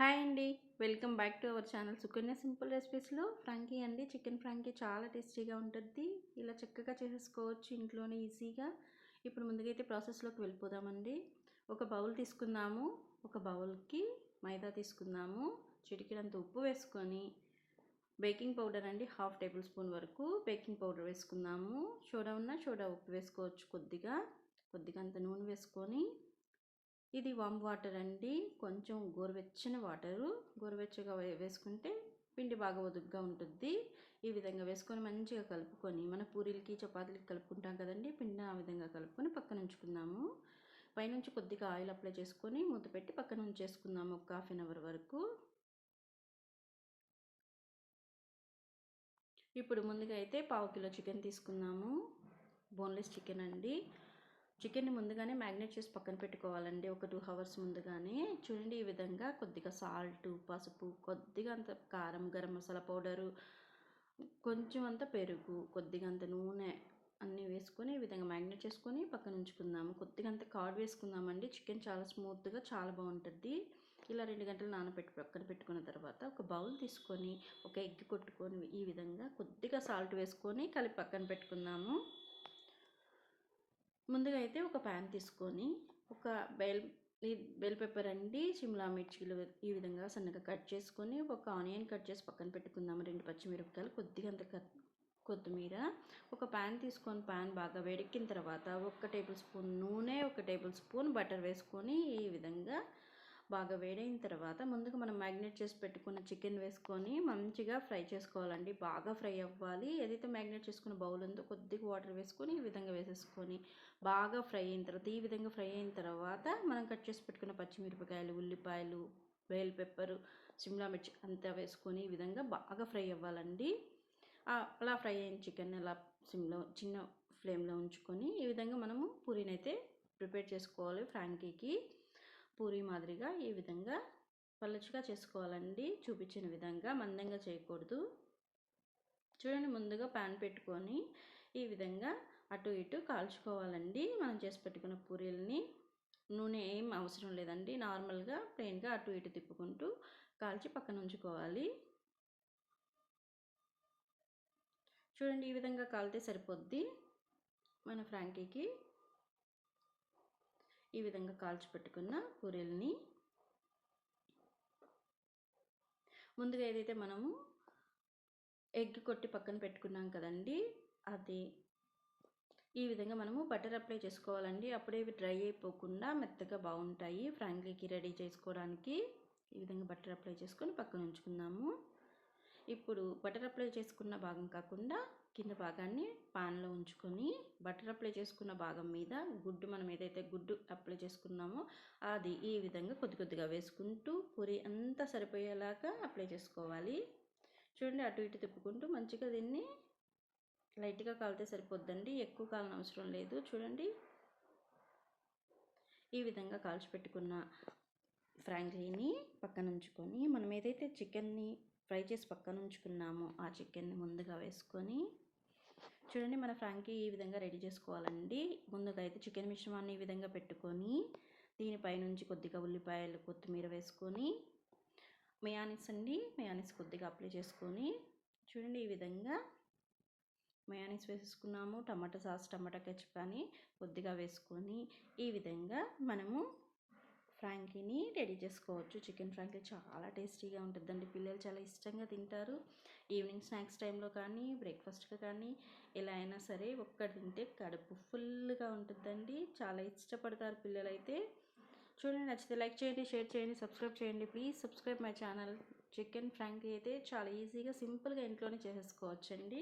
Hi అండి. Welcome back to our channel Sukanya simple రెసిపీస్లో. Frankie అండి. Chicken frankie చాలా టేస్టీగా ఉంటుంది ఇలా చక్కగా చేసేసుకోవచ్చు ఇంట్లోనే ఈజీగా. ఇప్పుడు ముందుకైతే ప్రాసెస్లోకి వెళ్ళిపోదామండి. ఒక బౌల్ తీసుకుందాము. ఒక బౌల్కి మైదా తీసుకుందాము. చిటికినంత ఉప్పు వేసుకొని బేకింగ్ పౌడర్ అండి. హాఫ్ టేబుల్ స్పూన్ వరకు బేకింగ్ పౌడర్ వేసుకుందాము. సోడా ఉన్న సోడా ఉప్పు వేసుకోవచ్చు కొద్దిగా. కొద్దిగా అంత నూనె వేసుకొని ఇది వామ్ వాటర్ అండి. కొంచెం గోరువెచ్చని వాటరు. గోరువెచ్చగా వేసుకుంటే పిండి బాగా ఒదుగ్గా ఉంటుంది ఈ విధంగా వేసుకొని మంచిగా కలుపుకొని మన పూరీలకి చపాతీలకి కలుపుకుంటాం కదండి. పిండి ఆ విధంగా కలుపుకొని పక్కన ఉంచుకుందాము. పైనుంచి కొద్దిగా ఆయిల్ అప్లై చేసుకొని మూత పెట్టి పక్కన ఉంచేసుకుందాము ఒక హాఫ్ అన్ అవర్ వరకు. ఇప్పుడు ముందుగా అయితే పావు కిలో చికెన్ తీసుకుందాము. బోన్లెస్ చికెన్ అండి. చికెన్ని ముందుగానే మ్యాగ్నేట్ చేసి పక్కన పెట్టుకోవాలండి. ఒక టూ అవర్స్ ముందుగానే చూడండి ఈ విధంగా కొద్దిగా సాల్ట్ పసుపు కొద్దిగా అంత కారం గరం మసాలా పౌడరు కొంచెం అంత పెరుగు కొద్దిగా అంత నూనె అన్నీ వేసుకొని ఈ విధంగా మ్యాగ్నేట్ చేసుకొని పక్కన ఉంచుకుందాము. కొద్దిగా అంత కార్డ్ వేసుకుందామండి. చికెన్ చాలా స్మూత్గా చాలా బాగుంటుంది. ఇలా రెండు గంటలు నానబెట్టి పక్కన పెట్టుకున్న తర్వాత ఒక బౌల్ తీసుకొని ఒక ఎగ్ కొట్టుకొని ఈ విధంగా కొద్దిగా సాల్ట్ వేసుకొని కలిపి పక్కన పెట్టుకుందాము. ముందుగా అయితే ఒక ప్యాన్ తీసుకొని ఒక బెల్ బెల్ పెప్పర్ అండి సిమ్లా మిర్చీలు ఈ విధంగా సన్నగా కట్ చేసుకొని ఒక ఆనియన్ కట్ చేసి పక్కన పెట్టుకుందాము. రెండు పచ్చిమిరపకాయలు కొద్దిగా అంత కట్ కొత్తిమీర ఒక ప్యాన్ తీసుకొని ప్యాన్ బాగా వేడెక్కిన తర్వాత ఒక టేబుల్ స్పూన్ నూనె ఒక టేబుల్ స్పూన్ బటర్ వేసుకొని ఈ విధంగా బాగా వేడైన తర్వాత ముందుగా మనం మ్యాగ్నేట్ చేసి పెట్టుకున్న చికెన్ వేసుకొని మంచిగా ఫ్రై చేసుకోవాలండి. బాగా ఫ్రై అవ్వాలి. ఏదైతే మ్యాగ్నేట్ చేసుకున్న బౌల్ ఉందో కొద్దిగా వాటర్ వేసుకొని ఈ విధంగా వేసేసుకొని బాగా ఫ్రై అయిన తర్వాత ఈ విధంగా ఫ్రై అయిన తర్వాత మనం కట్ చేసి పెట్టుకున్న పచ్చిమిరపకాయలు ఉల్లిపాయలు బేల్ పెప్పరు సిమ్లా మిర్చి అంతా వేసుకొని ఈ విధంగా బాగా ఫ్రై అవ్వాలండి. అలా ఫ్రై అయిన చికెన్ అలా సిమ్లో చిన్న ఫ్లేమ్లో ఉంచుకొని ఈ విధంగా మనము పూరీనైతే ప్రిపేర్ చేసుకోవాలి ఫ్రాంకీకి పూరి మాదిరిగా ఈ విధంగా పలుచగా చేసుకోవాలండి. చూపించిన విధంగా మందంగా చేయకూడదు. చూడండి ముందుగా ప్యాన్ పెట్టుకొని ఈ విధంగా అటు ఇటు కాల్చుకోవాలండి. మనం చేసి పెట్టుకున్న పూరీలని నూనె ఏం అవసరం లేదండి. నార్మల్గా ప్లెయిన్గా అటు ఇటు తిప్పుకుంటూ కాల్చి పక్కన ఉంచుకోవాలి. చూడండి ఈ విధంగా కాలితే సరిపోద్ది మన ఫ్రాంకీకి. ఈ విధంగా కాల్చిపెట్టుకున్న పూరీలని ముందుగా ఏదైతే మనము ఎగ్ కొట్టి పక్కన పెట్టుకున్నాం కదండి అది ఈ విధంగా మనము బటర్ అప్లై చేసుకోవాలండి. అప్పుడే ఇవి డ్రై అయిపోకుండా మెత్తగా బాగుంటాయి. ఫ్రాంక్లీకి రెడీ చేసుకోవడానికి ఈ విధంగా బటర్ అప్లై చేసుకొని పక్కన ఉంచుకుందాము. ఇప్పుడు బటర్ అప్లై చేసుకున్న భాగం కాకుండా కింద భాగాన్ని పాన్లో ఉంచుకొని బటర్ అప్లై చేసుకున్న భాగం మీద గుడ్డు మనం ఏదైతే గుడ్డు అప్లై చేసుకున్నామో అది ఈ విధంగా కొద్ది కొద్దిగా వేసుకుంటూ పూరి అంతా సరిపోయేలాగా అప్లై చేసుకోవాలి. చూడండి అటు ఇటు తిప్పుకుంటూ మంచిగా దీన్ని లైట్గా కాలితే సరిపోద్దండి ఎక్కువ కాలం అవసరం లేదు. చూడండి. ఈ విధంగా కాల్చిపెట్టుకున్న ఫ్రాంక్లీని పక్కన ఉంచుకొని మనం ఏదైతే చికెన్ని ఫ్రై చేసి పక్కన ఉంచుకున్నాము ఆ చికెన్ని ముందుగా వేసుకొని. చూడండి మన ఫ్రాంకీ ఈ విధంగా రెడీ చేసుకోవాలండి. ముందుగా అయితే చికెన్ మిశ్రమాన్ని ఈ విధంగా పెట్టుకొని దీనిపై నుంచి కొద్దిగా ఉల్లిపాయలు కొత్తిమీర వేసుకొని మయానిస్ అండి మయానిస్ కొద్దిగా అప్లై చేసుకొని చూడండి ఈ విధంగా మయానిస్ వేసుకున్నాము టమాటా సాస్ టమాటా కెచప్ కానీ కొద్దిగా వేసుకొని ఈ విధంగా మనము ఫ్రాంకీని రెడీ చేసుకోవచ్చు. చికెన్ ఫ్రాంకీ చాలా టేస్టీగా ఉంటుందండి. పిల్లలు చాలా ఇష్టంగా తింటారు. ఈవినింగ్ స్నాక్స్ టైంలో కానీ బ్రేక్ఫాస్ట్గా కానీ ఎలా అయినా సరే ఒక్కటి తింటే కడుపు ఫుల్గా ఉంటుందండి. చాలా ఇష్టపడతారు పిల్లలైతే. చూడండి నచ్చితే లైక్ చేయండి షేర్ చేయండి సబ్స్క్రైబ్ చేయండి. Please subscribe my channel. Chicken frankie అయితే చాలా ఈజీగా సింపుల్గా ఇంట్లోనే చేసేసుకోవచ్చండి.